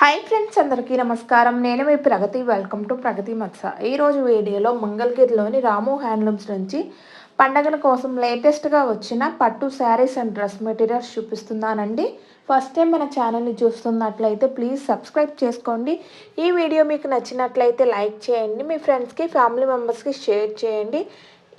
Hi friends అందరికీ నమస్కారం. నేను మీ ప్రగతి. వెల్కమ్ టు ప్రగతి మత్స. ఈరోజు వీడియోలో మంగళగిరిలోని రాము హ్యాండ్లూమ్స్ నుంచి పండగల కోసం లేటెస్ట్గా వచ్చిన పట్టు శారీస్ అండ్ డ్రెస్ మెటీరియల్స్ చూపిస్తున్నానండి. ఫస్ట్ టైం మన ఛానల్ని చూస్తున్నట్లయితే ప్లీజ్ సబ్స్క్రైబ్ చేసుకోండి. ఈ వీడియో మీకు నచ్చినట్లయితే లైక్ చేయండి. మీ ఫ్రెండ్స్కి ఫ్యామిలీ మెంబర్స్కి షేర్ చేయండి.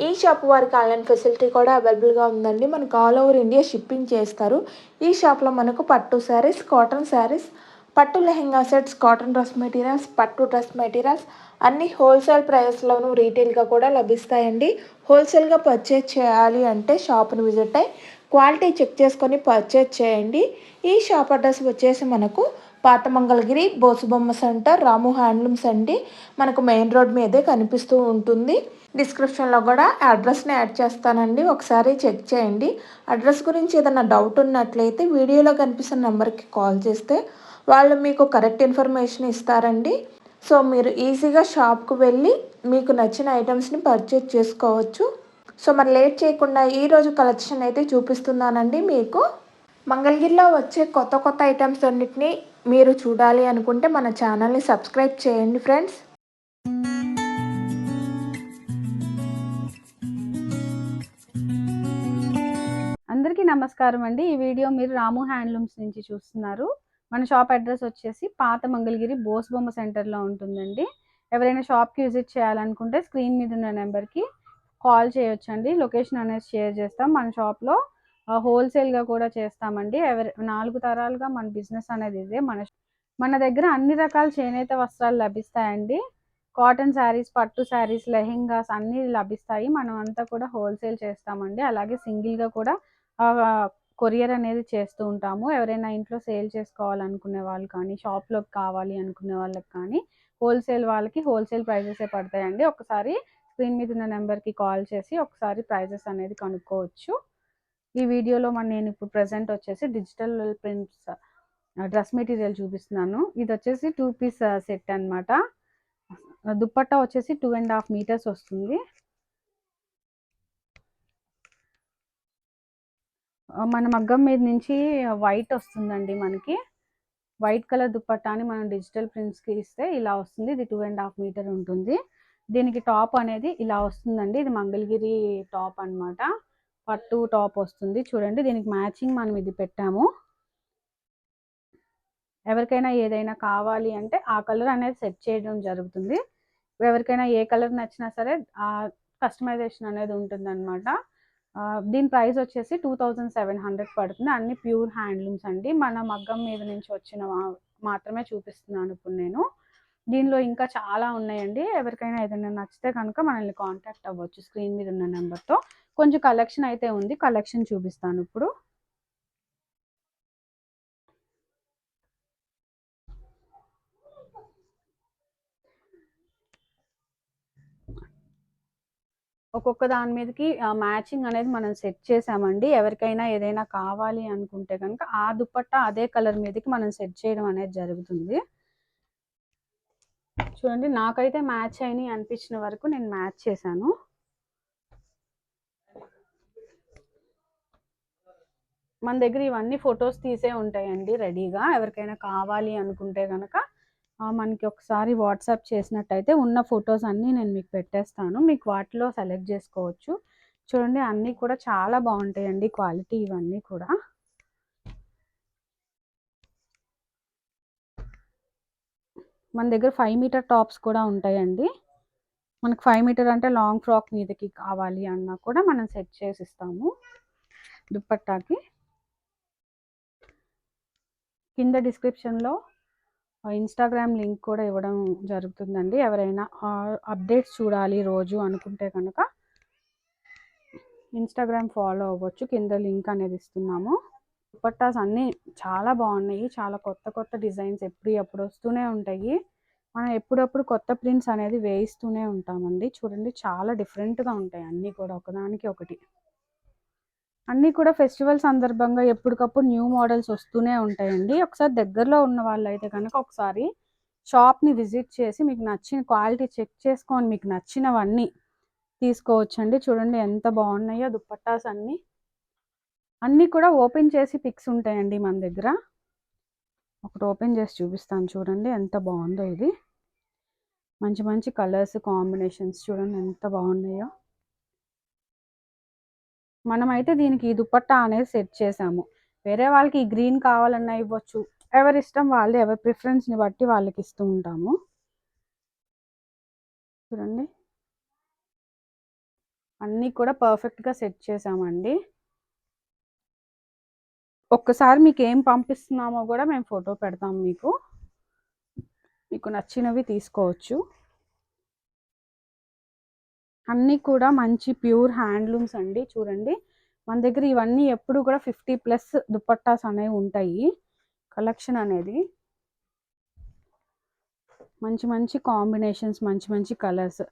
ఈ షాప్ వారికి ఆన్లైన్ ఫెసిలిటీ కూడా అవైలబుల్గా ఉందండి. మనకు ఆల్ ఓవర్ ఇండియా షిప్పింగ్ చేస్తారు. ఈ షాప్లో మనకు పట్టు శారీస్ కాటన్ శారీస్ పట్టు lehenga sets cotton dress materials పట్టు డ్రెస్ మెటీరియల్స్ అన్ని హోల్సేల్ ప్రైస్లోనూ రీటైల్గా కూడా లభిస్తాయండి. హోల్సేల్గా పర్చేజ్ చేయాలి అంటే షాప్ని విజిట్ అయ్యి క్వాలిటీ చెక్ చేసుకొని పర్చేజ్ చేయండి. ఈ షాప్ అడ్రస్ వచ్చేసి మనకు పాత మంగళగిరి బోసుబొమ్మ సెంటర్ రాము హ్యాండ్లూమ్స్ అండి. మనకు మెయిన్ రోడ్ మీదే కనిపిస్తూ ఉంటుంది. డిస్క్రిప్షన్లో కూడా అడ్రస్ని యాడ్ చేస్తానండి. ఒకసారి చెక్ చేయండి. అడ్రస్ గురించి ఏదైనా డౌట్ ఉన్నట్లయితే వీడియోలో కనిపిస్తున్న నెంబర్కి కాల్ చేస్తే వాళ్ళు మీకు కరెక్ట్ ఇన్ఫర్మేషన్ ఇస్తారండి. సో మీరు ఈజీగా షాప్కు వెళ్ళి మీకు నచ్చిన ఐటమ్స్ని పర్చేజ్ చేసుకోవచ్చు. సో మరి లేట్ చేయకుండా ఈరోజు కలెక్షన్ అయితే చూపిస్తున్నానండి మీకు. మంగళగిరిలో వచ్చే కొత్త కొత్త ఐటమ్స్ అన్నిటినీ మీరు చూడాలి అనుకుంటే మన ఛానల్ని సబ్స్క్రైబ్ చేయండి ఫ్రెండ్స్ అందరికీ నమస్కారం అండి. ఈ వీడియో మీరు రాము హ్యాండ్లూమ్స్ నుంచి చూస్తున్నారు. మన షాప్ అడ్రస్ వచ్చేసి పాత మంగళగిరి బోస్ బొమ్మ సెంటర్లో ఉంటుందండి. ఎవరైనా షాప్కి విజిట్ చేయాలనుకుంటే స్క్రీన్ మీద ఉన్న నెంబర్కి కాల్ చేయొచ్చండి. లొకేషన్ అనేది షేర్ చేస్తాం. మన షాప్లో హోల్సేల్గా కూడా చేస్తామండి. ఎవరి నాలుగు తరాలుగా మన బిజినెస్ అనేది ఇదే. మన మన దగ్గర అన్ని రకాల చేనేత వస్త్రాలు లభిస్తాయండి. కాటన్ శారీస్ పట్టు శారీస్ లెహెంగాస్ అన్నీ లభిస్తాయి. మనం అంతా కూడా హోల్సేల్ చేస్తామండి. అలాగే సింగిల్గా కూడా కొరియర్ అనేది చేస్తూ ఉంటాము. ఎవరైనా ఇంట్లో సేల్ చేసుకోవాలనుకునే వాళ్ళు కానీ షాప్లోకి కావాలి అనుకునే వాళ్ళకి కానీ హోల్సేల్ వాళ్ళకి హోల్సేల్ ప్రైజెసే పడతాయండి. ఒకసారి స్క్రీన్ మీద ఉన్న నెంబర్కి కాల్ చేసి ఒకసారి ప్రైజెస్ అనేది కనుక్కోవచ్చు. ఈ వీడియోలో మన నేను ఇప్పుడు ప్రజెంట్ వచ్చేసి డిజిటల్ ప్రింట్స్ డ్రెస్ మెటీరియల్ చూపిస్తున్నాను. ఇది వచ్చేసి టూ పీస్ సెట్ అనమాట దుప్పట్టా వచ్చేసి టూ అండ్ హాఫ్ మీటర్స్ వస్తుంది. మన మగ్గం మీద నుంచి వైట్ వస్తుందండి మనకి. వైట్ కలర్ దుప్పట్టాని మనం డిజిటల్ ప్రింట్స్కి ఇస్తే ఇలా వస్తుంది. ఇది టూ అండ్ హాఫ్ మీటర్ ఉంటుంది. దీనికి టాప్ అనేది ఇలా వస్తుందండి. ఇది మంగళగిరి టాప్ అనమాట పట్టు టాప్ వస్తుంది. చూడండి దీనికి మ్యాచింగ్ మనం ఇది పెట్టాము. ఎవరికైనా ఏదైనా కావాలి అంటే ఆ కలర్ అనేది సెట్ చేయడం జరుగుతుంది. ఎవరికైనా ఏ కలర్ నచ్చినా సరే ఆ కస్టమైజేషన్ అనేది ఉంటుంది అనమాట దీని ప్రైస్ వచ్చేసి టూ థౌజండ్ సెవెన్ హండ్రెడ్ పడుతుంది. అన్ని ప్యూర్ హ్యాండ్లూమ్స్ అండి. మన మగ్గం మీద నుంచి వచ్చిన మాత్రమే చూపిస్తున్నాను ఇప్పుడు నేను. దీనిలో ఇంకా చాలా ఉన్నాయండి. ఎవరికైనా ఏదైనా నచ్చితే కనుక మనల్ని కాంటాక్ట్ అవ్వచ్చు స్క్రీన్ మీద ఉన్న నెంబర్తో. కొంచెం కలెక్షన్ అయితే ఉంది. కలెక్షన్ చూపిస్తాను ఇప్పుడు. ఒక్కొక్క దాని మీదకి మ్యాచింగ్ అనేది మనం సెట్ చేసామండి. ఎవరికైనా ఏదైనా కావాలి అనుకుంటే కనుక ఆ దుప్పట్ట అదే కలర్ మీదకి మనం సెట్ చేయడం అనేది జరుగుతుంది. చూడండి నాకైతే మ్యాచ్ అయినాయి అనిపించిన వరకు నేను మ్యాచ్ చేశాను. మన దగ్గర ఇవన్నీ ఫొటోస్ తీసే ఉంటాయండి రెడీగా. ఎవరికైనా కావాలి అనుకుంటే కనుక మనకి ఒకసారి వాట్సాప్ చేసినట్టయితే ఉన్న ఫొటోస్ అన్నీ నేను మీకు పెట్టేస్తాను. మీకు వాటిలో సెలెక్ట్ చేసుకోవచ్చు. చూడండి అన్నీ కూడా చాలా బాగుంటాయండి క్వాలిటీ ఇవన్నీ కూడా. మన దగ్గర ఫైవ్ మీటర్ టాప్స్ కూడా ఉంటాయండి. మనకు ఫైవ్ మీటర్ అంటే లాంగ్ ఫ్రాక్ మీదకి కావాలి అన్నా కూడా మనం సెట్ చేసి ఇస్తాము. దుప్పట్టాకి. కింద డిస్క్రిప్షన్లో ఇన్స్టాగ్రామ్ లింక్ కూడా ఇవ్వడం జరుగుతుందండి. ఎవరైనా అప్డేట్స్ చూడాలి రోజు అనుకుంటే కనుక ఇన్స్టాగ్రామ్ ఫాలో అవ్వచ్చు. కింద లింక్ అనేది ఇస్తున్నాము. దుపట్టాస్ అన్నీ చాలా బాగున్నాయి. చాలా కొత్త కొత్త డిజైన్స్ ఎప్పుడు అప్పుడు వస్తూనే ఉంటాయి. మనం ఎప్పుడప్పుడు కొత్త ప్రింట్స్ అనేది వేయిస్తూనే ఉంటామండి. చూడండి చాలా డిఫరెంట్గా ఉంటాయి. అన్నీ కూడా ఒకదానికి ఒకటి. అన్నీ కూడా ఫెస్టివల్ సందర్భంగా ఎప్పటికప్పుడు న్యూ మోడల్స్ వస్తూనే ఉంటాయండి. ఒకసారి దగ్గరలో ఉన్న వాళ్ళు అయితే కనుక ఒకసారి షాప్ని విజిట్ చేసి మీకు నచ్చిన క్వాలిటీ చెక్ చేసుకొని మీకు నచ్చినవన్నీ తీసుకోవచ్చండి. చూడండి ఎంత బాగున్నాయో దుప్పట్టాస్ అన్నీ. అన్నీ కూడా ఓపెన్ చేసి పిక్స్ ఉంటాయండి మన దగ్గర. ఒకటి ఓపెన్ చేసి చూపిస్తాను చూడండి ఎంత బాగుందో ఇది. మంచి మంచి కలర్స్ కాంబినేషన్స్ చూడండి ఎంత బాగున్నాయో. మనమైతే దీనికి ఈ దుపట్టా అనేది సెట్ చేసాము. వేరే వాళ్ళకి ఈ గ్రీన్ కావాలన్నా ఇవ్వచ్చు. ఎవరి ఇష్టం వాళ్ళు ఎవరి ప్రిఫరెన్స్ని బట్టి వాళ్ళకి ఇస్తూ ఉంటాము. చూడండి. అన్నీ కూడా పర్ఫెక్ట్గా సెట్ చేసామండి. ఒక్కసారి మీకు ఏం పంపిస్తున్నామో కూడా మేము ఫోటో పెడతాం మీకు. మీకు నచ్చినవి తీసుకోవచ్చు. అన్నీ కూడా మంచి ప్యూర్ హ్యాండ్లూమ్స్ అండి చూడండి. మన దగ్గర ఇవన్నీ ఎప్పుడు కూడా ఫిఫ్టీ ప్లస్ దుపట్టాస్ అనేవి ఉంటాయి కలెక్షన్ అనేది. మంచి మంచి కాంబినేషన్స్ మంచి మంచి కలర్స్.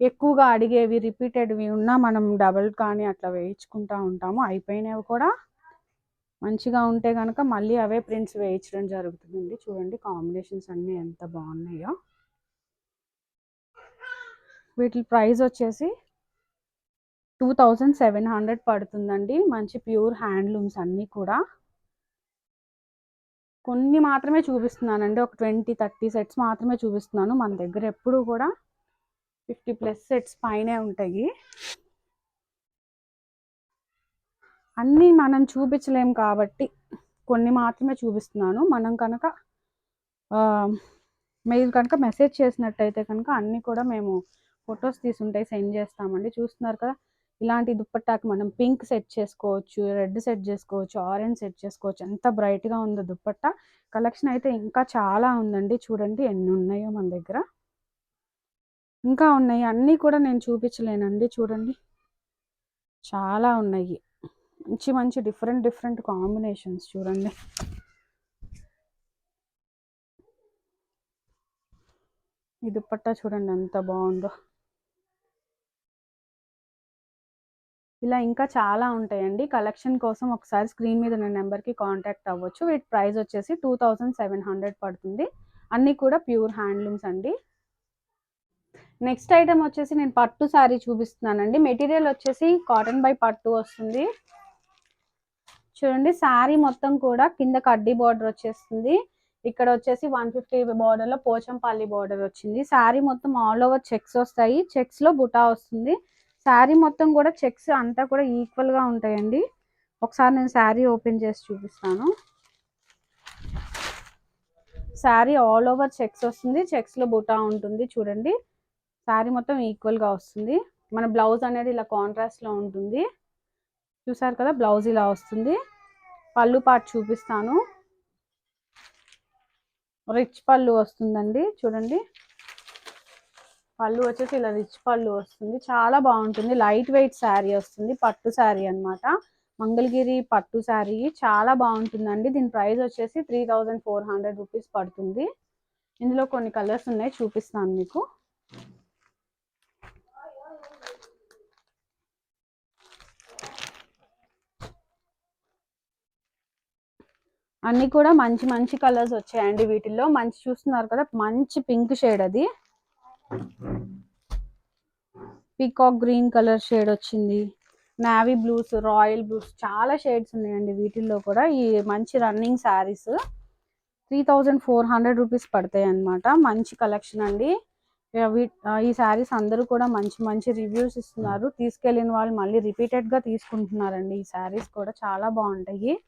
ఎక్కువగా అడిగేవి రిపీటెడ్వి ఉన్నా మనం డబల్ కానీ అట్లా వేయించుకుంటా ఉంటాము. అయిపోయినవి కూడా మంచిగా ఉంటే కనుక మళ్ళీ అవే ప్రింట్స్ వేయించడం జరుగుతుందండి. చూడండి కాంబినేషన్స్ అన్నీ ఎంత బాగున్నాయో. వీటి ప్రైస్ వచ్చేసి టూ థౌజండ్ సెవెన్ హండ్రెడ్ పడుతుందండి. మంచి ప్యూర్ హ్యాండ్లూమ్స్ అన్నీ కూడా. కొన్ని మాత్రమే చూపిస్తున్నానండి. ఒక ట్వంటీ థర్టీ సెట్స్ మాత్రమే చూపిస్తున్నాను. మన దగ్గర ఎప్పుడు కూడా ఫిఫ్టీ ప్లస్ సెట్స్ పైనే ఉంటాయి. అన్నీ మనం చూపించలేం కాబట్టి కొన్ని మాత్రమే చూపిస్తున్నాను. మనం కనుక మీరు కనుక మెసేజ్ చేసినట్టయితే కనుక అన్నీ కూడా మేము ఫొటోస్ తీసుంటాయి సెండ్ చేస్తామండి. చూస్తున్నారు కదా ఇలాంటి దుప్పట్టాకి మనం పింక్ సెట్ చేసుకోవచ్చు రెడ్ సెట్ చేసుకోవచ్చు ఆరెంజ్ సెట్ చేసుకోవచ్చు. ఎంత బ్రైట్గా ఉందో దుప్పట్టా. కలెక్షన్ అయితే ఇంకా చాలా ఉందండి. చూడండి ఎన్ని ఉన్నాయో మన దగ్గర. ఇంకా ఉన్నాయి. అన్నీ కూడా నేను చూపించలేనండి. చూడండి. చాలా ఉన్నాయి. మంచి మంచి డిఫరెంట్ డిఫరెంట్ కాంబినేషన్స్ చూడండి. ఈ దుప్పట్టా చూడండి ఎంత బాగుందో. ఇలా ఇంకా చాలా ఉంటాయండి. కలెక్షన్ కోసం ఒకసారి స్క్రీన్ మీద ఉన్న నెంబర్కి కాంటాక్ట్ అవ్వచ్చు. వీటి ప్రైస్ వచ్చేసి టూ థౌజండ్ సెవెన్ హండ్రెడ్ పడుతుంది. అన్నీ కూడా ప్యూర్ హ్యాండ్లూమ్స్ అండి. నెక్స్ట్ ఐటమ్ వచ్చేసి నేను పట్టు శారీ చూపిస్తున్నానండి. మెటీరియల్ వచ్చేసి కాటన్ బై పట్టు వస్తుంది. చూడండి శారీ మొత్తం కూడా కింద కడ్డీ బార్డర్ వచ్చేస్తుంది. ఇక్కడ వచ్చేసి వన్ ఫిఫ్టీ బార్డర్లో పోచంపల్లి బార్డర్ వచ్చింది. శారీ మొత్తం ఆల్ ఓవర్ చెక్స్ వస్తాయి. చెక్స్లో బుటా వస్తుంది. శారీ మొత్తం కూడా చెక్స్ అంతా కూడా ఈక్వల్గా ఉంటాయండి. ఒకసారి నేను శారీ ఓపెన్ చేసి చూపిస్తాను. శారీ ఆల్ ఓవర్ చెక్స్ వస్తుంది. చెక్స్లో బుటా ఉంటుంది చూడండి. శారీ మొత్తం ఈక్వల్గా వస్తుంది. మన బ్లౌజ్ అనేది ఇలా కాంట్రాస్ట్లో ఉంటుంది. చూసారు కదా? బ్లౌజ్ ఇలా వస్తుంది. పళ్ళు పాటు చూపిస్తాను. రిచ్ పళ్ళు వస్తుందండి. చూడండి. పళ్ళు వచ్చేసి ఇలా రిచ్ పళ్ళు వస్తుంది. చాలా బాగుంటుంది. లైట్ వెయిట్ శారీ వస్తుంది. పట్టు శారీ అనమాట మంగళగిరి పట్టు శారీ చాలా బాగుంటుందండి. దీని ప్రైస్ వచ్చేసి three thousand four hundred rupees పడుతుంది. ఇందులో కొన్ని కలర్స్ ఉన్నాయి. చూపిస్తాను మీకు. అన్నీ కూడా మంచి మంచి కలర్స్ వచ్చాయండి వీటిల్లో. మంచి చూస్తున్నారు కదా? మంచి పింక్ షేడ్ అది. పీకాక్ గ్రీన్ కలర్ షేడ్ వచ్చింది. నావీ బ్లూస్ రాయల్ బ్లూస్ చాలా షేడ్స్ ఉన్నాయండి వీటిల్లో కూడా. ఈ మంచి running saris three thousand four hundred rupees పడతాయి అన్నమాట. మంచి కలెక్షన్ అండి. వీ- ఈ శారీస్ అందరూ కూడా మంచి మంచి రివ్యూస్ ఇస్తున్నారు. తీసుకెళ్ళిన వాళ్ళు మళ్ళీ రిపీటెడ్గా తీసుకుంటున్నారండి. ఈ శారీస్ కూడా చాలా బాగుంటాయి.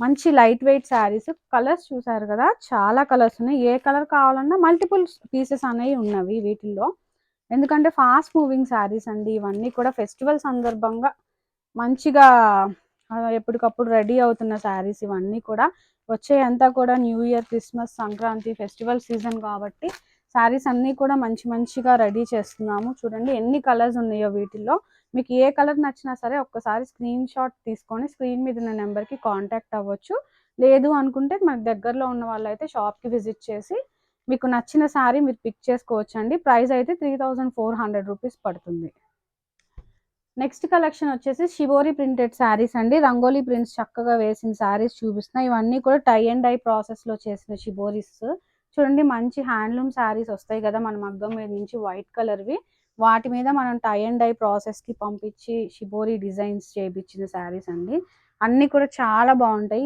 మంచి లైట్ వెయిట్ శారీస్. కలర్స్ చూసారు కదా? చాలా కలర్స్ ఉన్నాయి. ఏ కలర్ కావాలన్నా మల్టిపుల్ పీసెస్ అనేవి ఉన్నవి వీటిల్లో. ఎందుకంటే ఫాస్ట్ మూవింగ్ శారీస్ అండి ఇవన్నీ కూడా ఫెస్టివల్ సందర్భంగా మంచిగా ఎప్పటికప్పుడు రెడీ అవుతున్న శారీస్ ఇవన్నీ కూడా వచ్చే అంతా కూడా new year Christmas Sankranti festival season కాబట్టి శారీస్ అన్నీ కూడా మంచి మంచిగా రెడీ చేస్తున్నాము. చూడండి ఎన్ని కలర్స్ ఉన్నాయో వీటిల్లో. మీకు ఏ కలర్ నచ్చినా సరే ఒక్కసారి స్క్రీన్ షాట్ తీసుకొని స్క్రీన్ మీద ఉన్న నెంబర్కి కాంటాక్ట్ అవ్వచ్చు. లేదు అనుకుంటే మనకు దగ్గరలో ఉన్న వాళ్ళైతే షాప్కి విజిట్ చేసి మీకు నచ్చిన శారీ మీరు పిక్ చేసుకోవచ్చు అండి ప్రైస్ అయితే three thousand four hundred rupees పడుతుంది. నెక్స్ట్ కలెక్షన్ వచ్చేసి షివోరి ప్రింటెడ్ శారీస్ అండి. రంగోలీ ప్రింట్స్ చక్కగా వేసిన శారీస్ చూపిస్తున్నాయి. ఇవన్నీ కూడా టై అండ్ డై ప్రాసెస్లో చేసిన షిబోరీస్ చూడండి మంచి హ్యాండ్లూమ్ శారీస్ వస్తాయి కదా మన మగ్గం మీద నుంచి వైట్ కలర్వి వాటి మీద మనం టై అండ్ డై ప్రాసెస్కి పంపించి షిబోరి డిజైన్స్ చేయించిన శారీస్ అండి. అన్నీ కూడా చాలా బాగుంటాయి.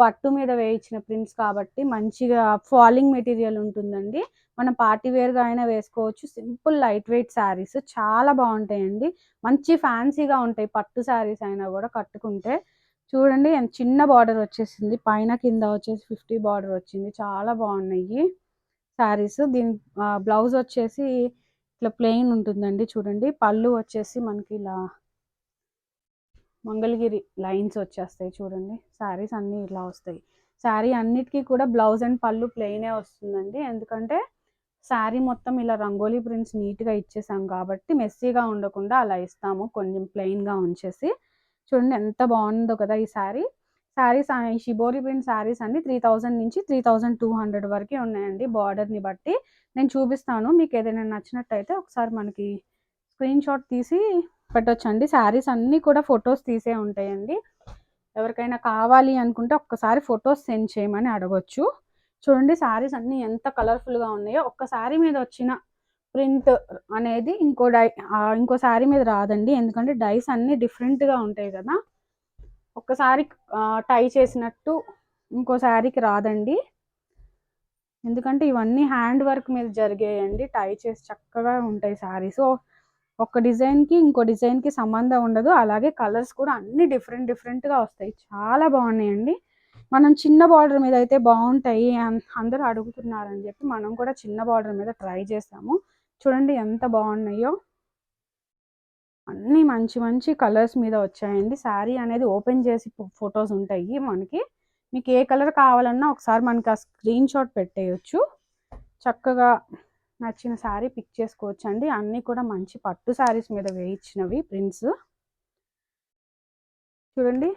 పట్టు మీద వేయించిన ప్రింట్స్ కాబట్టి మంచిగా ఫాలింగ్ మెటీరియల్ ఉంటుందండి. మనం పార్టీ వేర్గా అయినా వేసుకోవచ్చు. సింపుల్ లైట్ వెయిట్ శారీస్ చాలా బాగుంటాయండి. మంచి ఫ్యాన్సీగా ఉంటాయి పట్టు శారీస్ అయినా కూడా కట్టుకుంటే. చూడండి ఎంత చిన్న బార్డర్ వచ్చేసింది. పైన కింద వచ్చేసి ఫిఫ్టీ బార్డర్ వచ్చింది. చాలా బాగున్నాయి శారీస్ దీని బ్లౌజ్ వచ్చేసి ఇట్లా ప్లెయిన్ ఉంటుందండి చూడండి. పళ్ళు వచ్చేసి మనకి ఇలా మంగళగిరి లైన్స్ వచ్చేస్తాయి చూడండి. శారీస్ అన్నీ ఇలా వస్తాయి. శారీ అన్నిటికీ కూడా బ్లౌజ్ అండ్ పళ్ళు ప్లెయినే వస్తుందండి. ఎందుకంటే శారీ మొత్తం ఇలా రంగోలీ ప్రింట్స్ నీట్గా ఇచ్చేసాం కాబట్టి మెస్సీగా ఉండకుండా అలా ఇస్తాము. కొంచెం ప్లెయిన్గా ఉంచేసి. చూడండి ఎంత బాగుందో కదా ఈ శారీ శారీస్ ఈ షిబోరి ప్రింట్ శారీస్ అన్ని త్రీ థౌజండ్ నుంచి త్రీ థౌజండ్ టూ హండ్రెడ్ వరకు ఉన్నాయండి బార్డర్ని బట్టి. నేను చూపిస్తాను. మీకు ఏదైనా నచ్చినట్టయితే ఒకసారి మనకి స్క్రీన్ షాట్ తీసి పెట్టొచ్చండి. శారీస్ అన్నీ కూడా ఫొటోస్ తీసే ఉంటాయండి. ఎవరికైనా కావాలి అనుకుంటే ఒక్కసారి ఫొటోస్ సెండ్ చేయమని అడగొచ్చు. చూడండి శారీస్ అన్నీ ఎంత కలర్ఫుల్గా ఉన్నాయో. ఒక్క శారీ మీద వచ్చిన ప్రింట్ అనేది ఇంకో డై ఇంకో శారీ మీద రాదండి. ఎందుకంటే డైస్ అన్నీ డిఫరెంట్గా ఉంటాయి కదా. ఒక్కసారి టై చేసినట్టు ఇంకో శారీకి రాదండి. ఎందుకంటే ఇవన్నీ హ్యాండ్ వర్క్ మీద జరిగాయండి. టై చేసి చక్కగా ఉంటాయి శారీస్. ఒక డిజైన్కి ఇంకో డిజైన్కి సంబంధం ఉండదు. అలాగే కలర్స్ కూడా అన్ని డిఫరెంట్ డిఫరెంట్గా వస్తాయి. చాలా బాగున్నాయండి. మనం చిన్న బార్డర్ మీద అయితే బాగుంటాయి అన్- అందరూ అడుగుతున్నారని చెప్పి మనం కూడా చిన్న బార్డర్ మీద ట్రై చేసాము. చూడండి ఎంత బాగున్నాయో. అన్నీ మంచి మంచి కలర్స్ మీద వచ్చాయండి. శారీ అనేది ఓపెన్ చేసి ఫొటోస్ ఉంటాయి మనకి. మీకు ఏ కలర్ కావాలన్నా ఒకసారి మనకి ఆ స్క్రీన్ షాట్ పెట్టేయచ్చు. చక్కగా నచ్చిన శారీ పిక్ చేసుకోవచ్చు అండి అన్నీ కూడా మంచి పట్టు శారీస్ మీద వేయించినవి ప్రింట్స్ చూడండి.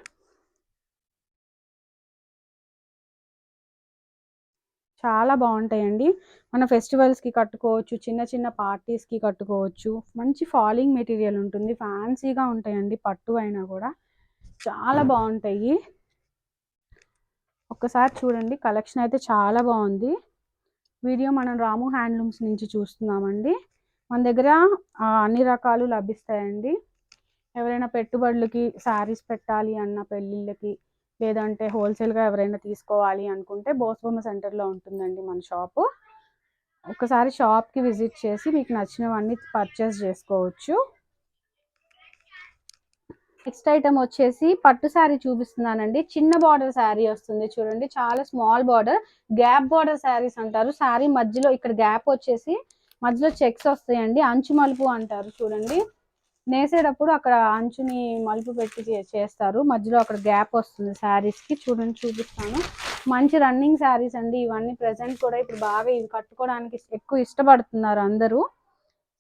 చాలా బాగుంటాయండి. మన ఫెస్టివల్స్కి కట్టుకోవచ్చు చిన్న చిన్న పార్టీస్కి కట్టుకోవచ్చు. మంచి ఫాలింగ్ మెటీరియల్ ఉంటుంది. ఫ్యాన్సీగా ఉంటాయండి పట్టు అయినా కూడా. చాలా బాగుంటాయి. ఒక్కసారి చూడండి. కలెక్షన్ అయితే చాలా బాగుంది. వీడియో మనం రాము హ్యాండ్లూమ్స్ నుంచి చూస్తున్నామండి. మన దగ్గర అన్ని రకాలు లభిస్తాయండి. ఎవరైనా పెట్టుబడులకి శారీస్ పెట్టాలి అన్న పెళ్ళిళ్ళకి లేదంటే హోల్సేల్గా ఎవరైనా తీసుకోవాలి అనుకుంటే బోస్బొమ్మ సెంటర్లో ఉంటుందండి మన షాపు. ఒకసారి షాప్కి విజిట్ చేసి మీకు నచ్చినవన్నీ పర్చేస్ చేసుకోవచ్చు. నెక్స్ట్ ఐటమ్ వచ్చేసి పట్టు శారీ చూపిస్తున్నానండి. చిన్న బార్డర్ శారీ వస్తుంది చూడండి. చాలా small border. Gap border saris అంటారు. శారీ మధ్యలో ఇక్కడ గ్యాప్ వచ్చేసి మధ్యలో చెక్స్ వస్తాయండి. అంచు మలుపు అంటారు చూడండి. నేసేటప్పుడు అక్కడ అంచుని మలుపు పెట్టి చేస్తారు. మధ్యలో అక్కడ గ్యాప్ వస్తుంది శారీస్కి. చూడండి చూపిస్తాను. మంచి రన్నింగ్ శారీస్ అండి ఇవన్నీ. ప్రెసెంట్ కూడా ఇప్పుడు బాగా ఇవి కట్టుకోవడానికి ఎక్కువ ఇష్టపడుతున్నారు అందరూ.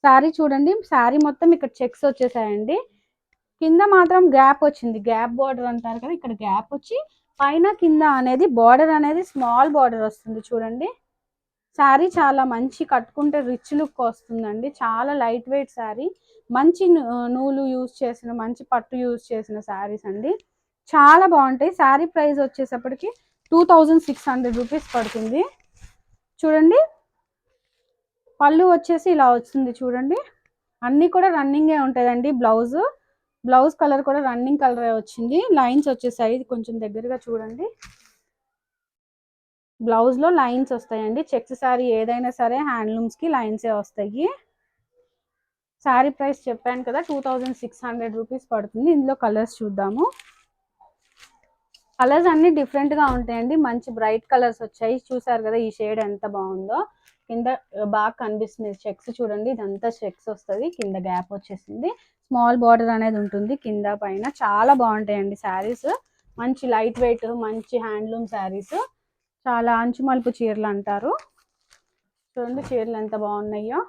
శారీ చూడండి. శారీ మొత్తం ఇక్కడ చెక్స్ వచ్చేసాయండి. కింద మాత్రం గ్యాప్ వచ్చింది. గ్యాప్ బార్డర్ అంటారు కదా ఇక్కడ గ్యాప్ వచ్చి పైన కింద అనేది బార్డర్ అనేది స్మాల్ బార్డర్ వస్తుంది చూడండి. శారీ చాలా మంచి కట్టుకుంటే రిచ్ లుక్ వస్తుందండి. చాలా లైట్ వెయిట్ శారీ మంచి నూలు యూజ్ చేసిన మంచి పట్టు యూజ్ చేసిన శారీస్ అండి. చాలా బాగుంటాయి. Sari price వచ్చేసప్పటికి two thousand six hundred rupees పడుతుంది. చూడండి. పళ్ళు వచ్చేసి ఇలా వస్తుంది చూడండి. అన్నీ కూడా రన్నింగే ఉంటుందండి బ్లౌజు. బ్లౌజ్ కలర్ కూడా రన్నింగ్ కలరే వచ్చింది. లైన్స్ వచ్చేసాయి. ఇది కొంచెం దగ్గరగా చూడండి. బ్లౌజ్లో లైన్స్ వస్తాయండి. చెక్స్ శారీ ఏదైనా సరే హ్యాండ్లూమ్స్కి లైన్సే వస్తాయి. శారీ ప్రైస్ చెప్పాను కదా two thousand six hundred rupees పడుతుంది. ఇందులో కలర్స్ చూద్దాము. కలర్స్ అన్ని డిఫరెంట్గా ఉంటాయండి. మంచి బ్రైట్ కలర్స్ వచ్చాయి. చూసారు కదా ఈ షేడ్ ఎంత బాగుందో. కింద బాగా కనిపిస్తుంది. చెక్స్ చూడండి. ఇదంతా చెక్స్ వస్తుంది. కింద గ్యాప్ వచ్చేసింది. స్మాల్ బార్డర్ అనేది ఉంటుంది. కింద పైన చాలా బాగుంటాయండి శారీస్ మంచి లైట్ వెయిట్ మంచి హ్యాండ్లూమ్ శారీస్ చాలా అంచుమలుపు చీరలు అంటారు. చూడండి చీరలు ఎంత బాగున్నాయో.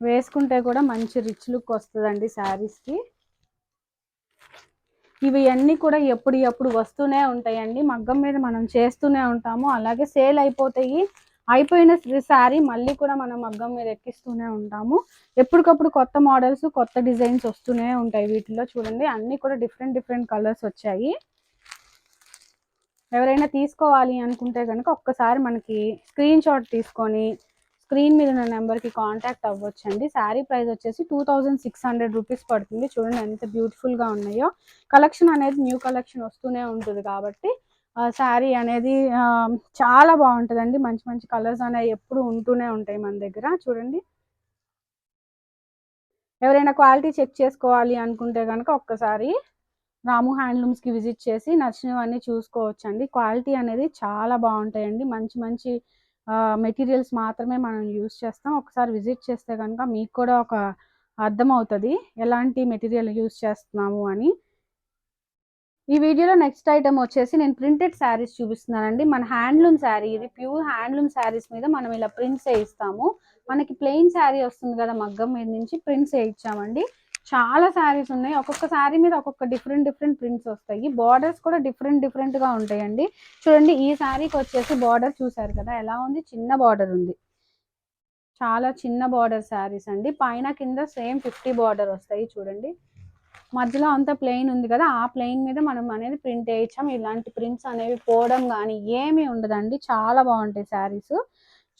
వేసుకుంటే కూడా మంచి రిచ్ లుక్ వస్తుందండి శారీస్కి ఇవి అన్నీ కూడా ఎప్పుడు ఎప్పుడు వస్తూనే ఉంటాయండి. మగ్గం మీద మనం చేస్తూనే ఉంటాము. అలాగే సేల్ అయిపోతాయి. అయిపోయిన శారీ మళ్ళీ కూడా మనం మగ్గం మీద ఎక్కిస్తూనే ఉంటాము. ఎప్పటికప్పుడు కొత్త మోడల్స్ కొత్త డిజైన్స్ వస్తూనే ఉంటాయి వీటిలో చూడండి అన్నీ కూడా డిఫరెంట్ డిఫరెంట్ కలర్స్ వచ్చాయి. ఎవరైనా తీసుకోవాలి అనుకుంటే కనుక ఒక్కసారి మనకి స్క్రీన్ షాట్ తీసుకొని స్క్రీన్ మీద ఉన్న నెంబర్కి కాంటాక్ట్ అవ్వచ్చు అండి శారీ ప్రైస్ వచ్చేసి two thousand six hundred rupees పడుతుంది. చూడండి ఎంత బ్యూటిఫుల్గా ఉన్నాయో. కలెక్షన్ అనేది న్యూ కలెక్షన్ వస్తూనే ఉంటుంది కాబట్టి శారీ అనేది చాలా బాగుంటుందండి. మంచి మంచి కలర్స్ అనేవి ఎప్పుడు ఉంటూనే ఉంటాయి మన దగ్గర. చూడండి. ఎవరైనా క్వాలిటీ చెక్ చేసుకోవాలి అనుకుంటే కనుక ఒక్కసారి రాము హ్యాండ్లూమ్స్కి విజిట్ చేసి నచ్చినవన్నీ చూసుకోవచ్చండి. క్వాలిటీ అనేది చాలా బాగుంటాయండి. మంచి మంచి మెటీరియల్స్ మాత్రమే మనం యూస్ చేస్తాం. ఒకసారి విజిట్ చేస్తే కనుక మీకు కూడా ఒక అర్థం అవుతుంది ఎలాంటి మెటీరియల్ యూస్ చేస్తున్నాము అని. ఈ వీడియోలో నెక్స్ట్ ఐటమ్ వచ్చేసి నేను ప్రింటెడ్ శారీస్ చూపిస్తున్నానండి. మన హ్యాండ్లూమ్ శారీ ఇది ప్యూర్ హ్యాండ్లూమ్ శారీస్ మీద మనం ఇలా ప్రింట్స్ వేయిస్తాము మనకి ప్లెయిన్ శారీ వస్తుంది కదా మగ్గం మీద నుంచి ప్రింట్స్ వేయించామండి చాలా శారీస్ ఉన్నాయి. ఒక్కొక్క శారీ మీద ఒక్కొక్క డిఫరెంట్ డిఫరెంట్ ప్రింట్స్ వస్తాయి. బార్డర్స్ కూడా డిఫరెంట్ డిఫరెంట్గా ఉంటాయండి. చూడండి ఈ శారీకి వచ్చేసి బార్డర్ చూసారు కదా? ఎలా ఉంది? చిన్న బార్డర్ ఉంది. చాలా చిన్న బార్డర్ శారీస్ అండి. పైన కింద సేమ్ ఫిఫ్టీ బార్డర్ వస్తాయి చూడండి. మధ్యలో అంతా ప్లెయిన్ ఉంది కదా? ఆ ప్లెయిన్ మీద మనం అనేది ప్రింట్ వేయించాం ఇలాంటి ప్రింట్స్ అనేవి పోవడం కానీ ఏమీ ఉండదండి. చాలా బాగుంటాయి శారీస్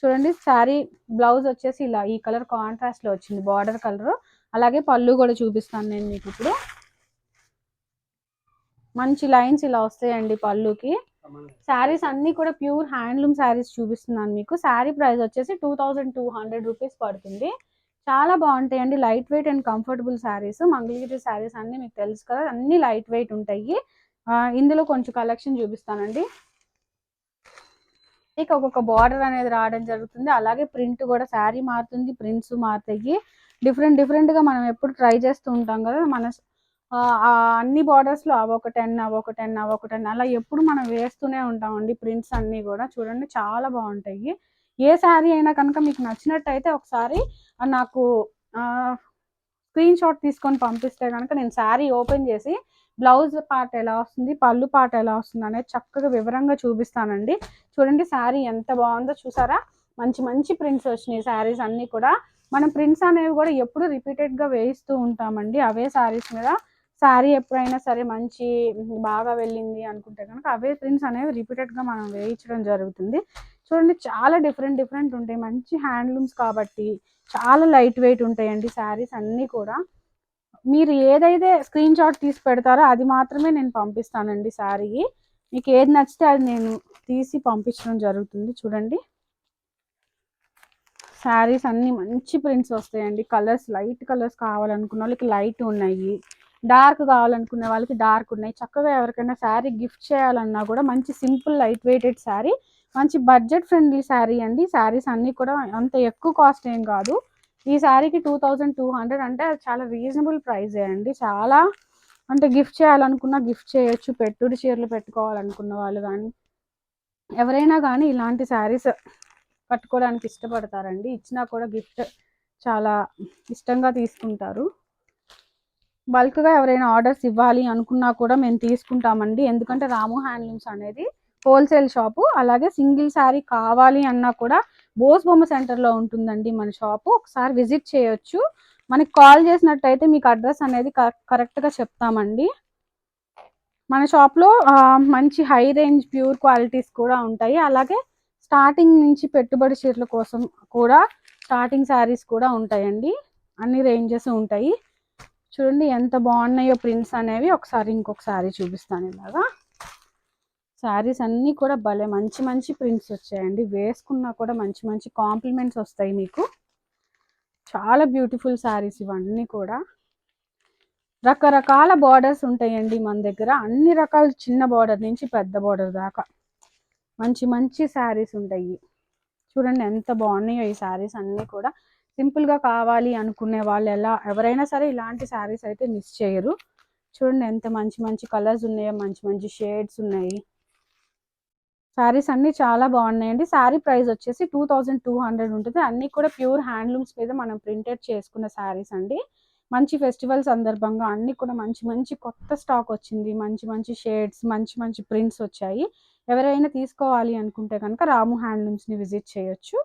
చూడండి శారీ బ్లౌజ్ వచ్చేసి ఇలా ఈ కలర్ కాంట్రాస్ట్లో వచ్చింది. బార్డర్ కలర్ అలాగే పళ్ళు కూడా చూపిస్తాను నేను మీకు ఇప్పుడు. మంచి లైన్స్ ఇలా వస్తాయండి పళ్ళుకి. శారీస్ అన్ని కూడా ప్యూర్ హ్యాండ్లూమ్ శారీస్ చూపిస్తున్నాను మీకు. శారీ ప్రైస్ వచ్చేసి two thousand two hundred rupees పడుతుంది. చాలా బాగుంటాయండి. Light weight and comfortable saris Mangalagiri saris అన్ని మీకు తెలుసు కదా అన్ని లైట్ వెయిట్ ఉంటాయి. ఇందులో కొంచెం కలెక్షన్ చూపిస్తానండి. ఇక ఒక్కొక్క బార్డర్ అనేది రావడం జరుగుతుంది. అలాగే ప్రింట్ కూడా శారీ మారుతుంది ప్రింట్స్ మారుతాయి. డిఫరెంట్ డిఫరెంట్గా మనం ఎప్పుడు ట్రై చేస్తూ ఉంటాం కదా మన అన్ని బార్డర్స్లో అవి ఒక టెన్ అవి ఒక టెన్ అవి ఒక టెన్ అలా ఎప్పుడు మనం వేస్తూనే ఉంటామండి ప్రింట్స్ అన్నీ కూడా. చూడండి చాలా బాగుంటాయి. ఏ శారీ అయినా కనుక మీకు నచ్చినట్టయితే ఒకసారి నాకు స్క్రీన్ షాట్ తీసుకొని పంపిస్తే కనుక నేను శారీ ఓపెన్ చేసి బ్లౌజ్ పార్ట్ ఎలా వస్తుంది పళ్ళు పార్ట్ ఎలా వస్తుంది అనేది చక్కగా వివరంగా చూపిస్తానండి. చూడండి శారీ ఎంత బాగుందో చూసారా? మంచి మంచి ప్రింట్స్ వచ్చినాయి శారీస్ అన్నీ కూడా. మనం ప్రింట్స్ అనేవి కూడా ఎప్పుడు రిపీటెడ్గా వేయిస్తూ ఉంటామండి. అవే శారీస్ మీద. శారీ ఎప్పుడైనా సరే మంచి బాగా వెళ్ళింది అనుకుంటే కనుక అవే ప్రింట్స్ అనేవి రిపీటెడ్గా మనం వేయించడం జరుగుతుంది. చూడండి చాలా డిఫరెంట్ డిఫరెంట్ ఉంటాయి. మంచి హ్యాండ్లూమ్స్ కాబట్టి చాలా లైట్ వెయిట్ ఉంటాయండి శారీస్ అన్నీ కూడా. మీరు ఏదైతే స్క్రీన్ షాట్ తీసి పెడతారో అది మాత్రమే నేను పంపిస్తానండి శారీ మీకు ఏది నచ్చితే అది నేను తీసి పంపించడం జరుగుతుంది. చూడండి. శారీస్ అన్ని మంచి ప్రింట్స్ వస్తాయండి. కలర్స్ లైట్ కలర్స్ కావాలనుకున్న వాళ్ళకి లైట్ ఉన్నాయి. డార్క్ కావాలనుకునే వాళ్ళకి డార్క్ ఉన్నాయి. చక్కగా ఎవరికైనా శారీ గిఫ్ట్ చేయాలన్నా కూడా మంచి సింపుల్ లైట్ వెయిటెడ్ శారీ మంచి బడ్జెట్ ఫ్రెండ్లీ శారీ అండి. శారీస్ అన్నీ కూడా అంత ఎక్కువ కాస్ట్ ఏం కాదు. ఈ శారీకి టూ థౌజండ్ టూ హండ్రెడ్ అంటే అది చాలా రీజనబుల్ ప్రైజే అండి. చాలా అంటే గిఫ్ట్ చేయాలనుకున్నా గిఫ్ట్ చేయొచ్చు. పెట్టుడు చీరలు పెట్టుకోవాలనుకున్న వాళ్ళు కానీ ఎవరైనా కానీ ఇలాంటి శారీస్ కట్టుకోవడానికి ఇష్టపడతారండి. ఇచ్చినా కూడా గిఫ్ట్ చాలా ఇష్టంగా తీసుకుంటారు. బల్క్గా ఎవరైనా ఆర్డర్స్ ఇవ్వాలి అనుకున్నా కూడా మేము తీసుకుంటామండి. ఎందుకంటే రాము హ్యాండ్లూమ్స్ అనేది హోల్సేల్ షాపు. అలాగే సింగిల్ శారీ కావాలి అన్నా కూడా బోస్ బొమ్మ సెంటర్లో ఉంటుందండి మన షాపు. ఒకసారి విజిట్ చేయొచ్చు. మనకి కాల్ చేసినట్టయితే మీకు అడ్రస్ అనేది కరెక్ట్గా చెప్తామండి. మన షాప్లో మంచి హై రేంజ్ ప్యూర్ క్వాలిటీస్ కూడా ఉంటాయి. అలాగే స్టార్టింగ్ నుంచి పెట్టుబడి చీరల కోసం కూడా స్టార్టింగ్ శారీస్ కూడా ఉంటాయండి. అన్ని రేంజెస్ ఉంటాయి. చూడండి ఎంత బాగున్నాయో ప్రింట్స్ అనేవి ఒకసారి ఇంకొక సారీ చూపిస్తాను ఇలాగా. శారీస్ అన్నీ కూడా భలే మంచి మంచి ప్రింట్స్ వచ్చాయండి. వేసుకున్నా కూడా మంచి మంచి కాంప్లిమెంట్స్ వస్తాయి మీకు. చాలా బ్యూటిఫుల్ శారీస్ ఇవన్నీ కూడా. రకరకాల బార్డర్స్ ఉంటాయండి మన దగ్గర. అన్ని రకాల చిన్న బార్డర్ నుంచి పెద్ద బార్డర్ దాకా. మంచి మంచి శారీస్ ఉంటాయి. చూడండి ఎంత బాగున్నాయో ఈ శారీస్ అన్నీ కూడా. సింపుల్గా కావాలి అనుకునే వాళ్ళు ఎలా ఎవరైనా సరే ఇలాంటి శారీస్ అయితే మిస్ చేయరు. చూడండి ఎంత మంచి మంచి కలర్స్ ఉన్నాయో మంచి మంచి షేడ్స్ ఉన్నాయి. శారీస్ అన్నీ చాలా బాగున్నాయండి. శారీ ప్రైస్ వచ్చేసి టూ థౌజండ్ టూ హండ్రెడ్ ఉంటుంది. అన్నీ కూడా ప్యూర్ హ్యాండ్లూమ్స్ మీద మనం ప్రింటెడ్ చేసుకున్న శారీస్ అండి. మంచి ఫెస్టివల్ సందర్భంగా అన్నీ కూడా మంచి మంచి కొత్త స్టాక్ వచ్చింది. మంచి మంచి షేడ్స్ మంచి మంచి ప్రింట్స్ వచ్చాయి. ఎవరైనా తీసుకోవాలి అనుకుంటే కనుక రాము హ్యాండ్లూమ్స్ని విజిట్ చేయొచ్చు.